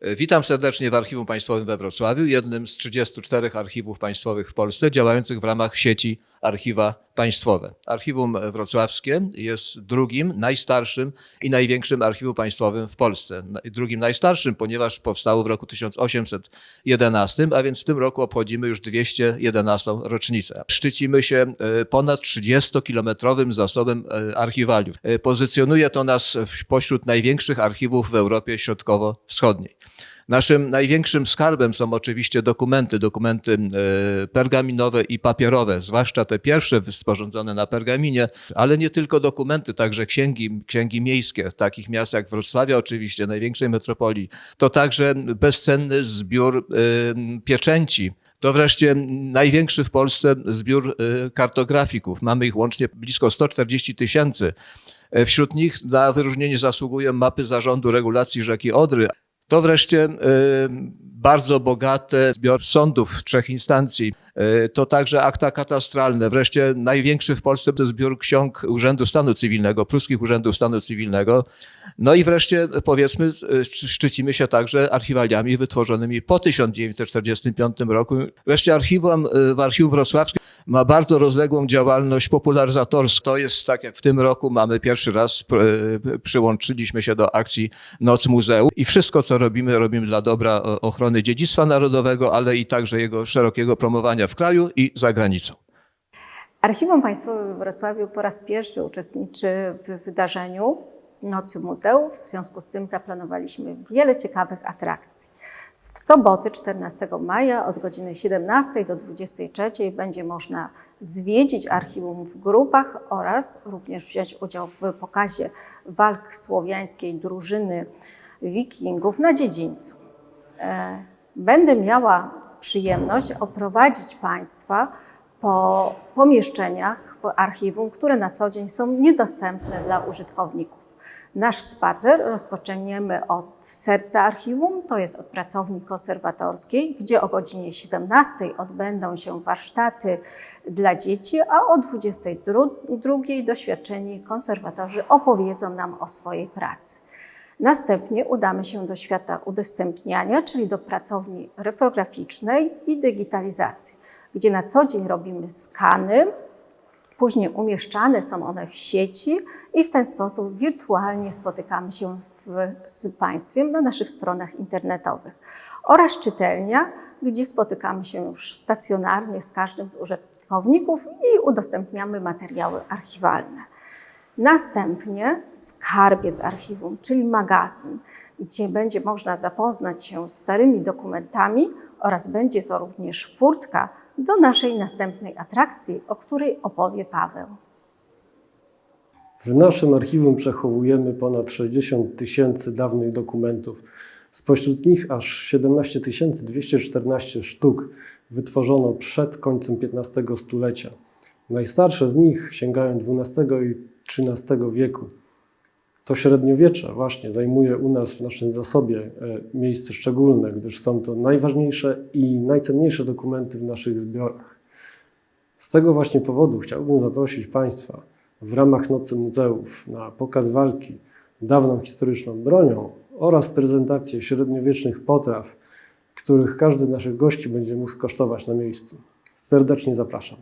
Witam serdecznie w Archiwum Państwowym we Wrocławiu, jednym z 34 archiwów państwowych w Polsce działających w ramach sieci Archiwa Państwowe. Archiwum Wrocławskie jest drugim, najstarszym i największym archiwum państwowym w Polsce. Drugim najstarszym, ponieważ powstało w roku 1811, a więc w tym roku obchodzimy już 211 rocznicę. Szczycimy się e, ponad 30-kilometrowym zasobem e, archiwaliów. E, Pozycjonuje to nas pośród największych archiwów w Europie Środkowo-Wschodniej. Naszym największym skarbem są oczywiście dokumenty, dokumenty e, pergaminowe i papierowe, zwłaszcza te pierwsze sporządzone na pergaminie, ale nie tylko dokumenty, także księgi, księgi miejskie, takich miast jak Wrocławia oczywiście, największej metropolii. To także bezcenny zbiór e, pieczęci, to wreszcie największy w Polsce zbiór e, kartografików. Mamy ich łącznie blisko 140 tysięcy. Wśród nich na wyróżnienie zasługują mapy zarządu regulacji rzeki Odry. To wreszcie e, bardzo bogaty zbiór sądów trzech instancji. E, To także akta katastralne. Wreszcie największy w Polsce zbiór ksiąg Urzędu Stanu Cywilnego, pruskich Urzędów Stanu Cywilnego. No i wreszcie powiedzmy, e, szczy- szczycimy się także archiwaliami wytworzonymi po 1945 roku. Wreszcie archiwum w Archiwum Wrocławskim ma bardzo rozległą działalność popularyzatorską. To jest tak jak w tym roku mamy pierwszy raz e, przyłączyliśmy się do akcji Noc Muzeum i wszystko co robimy robimy dla dobra e, ochrony dziedzictwa narodowego, ale i także jego szerokiego promowania w kraju i za granicą. Archiwum Państwowe we Wrocławiu po raz pierwszy uczestniczy w wydarzeniu Nocy Muzeów. W związku z tym zaplanowaliśmy wiele ciekawych atrakcji. W sobotę 14 maja od godziny 17 do 23 będzie można zwiedzić archiwum w grupach oraz również wziąć udział w pokazie walk słowiańskiej drużyny wikingów na dziedzińcu. E, Będę miała przyjemność oprowadzić Państwa po pomieszczeniach w archiwum, które na co dzień są niedostępne dla użytkowników. Nasz spacer rozpoczniemy od serca archiwum, to jest od pracowni konserwatorskiej, gdzie o godzinie 17 odbędą się warsztaty dla dzieci, a o 22 doświadczeni konserwatorzy opowiedzą nam o swojej pracy. Następnie udamy się do świata udostępniania, czyli do pracowni reprograficznej i digitalizacji, gdzie na co dzień robimy skany, później umieszczane są one w sieci i w ten sposób wirtualnie spotykamy się w, z Państwem na naszych stronach internetowych. Oraz czytelnia, gdzie spotykamy się już stacjonarnie z każdym z użytkowników i udostępniamy materiały archiwalne. Następnie skarbiec archiwum, czyli magazyn, gdzie będzie można zapoznać się z starymi dokumentami oraz będzie to również furtka do naszej następnej atrakcji, o której opowie Paweł. W naszym archiwum przechowujemy ponad 60 tysięcy dawnych dokumentów. Spośród nich aż 17 214 sztuk wytworzono przed końcem XV stulecia. Najstarsze z nich sięgają XII i XIII wieku. To średniowiecze właśnie zajmuje u nas w naszym zasobie e, miejsce szczególne, gdyż są to najważniejsze i najcenniejsze dokumenty w naszych zbiorach. Z tego właśnie powodu chciałbym zaprosić Państwa w ramach Nocy Muzeów na pokaz walki dawną historyczną bronią oraz prezentację średniowiecznych potraw, których każdy z naszych gości będzie mógł skosztować na miejscu. Serdecznie zapraszam.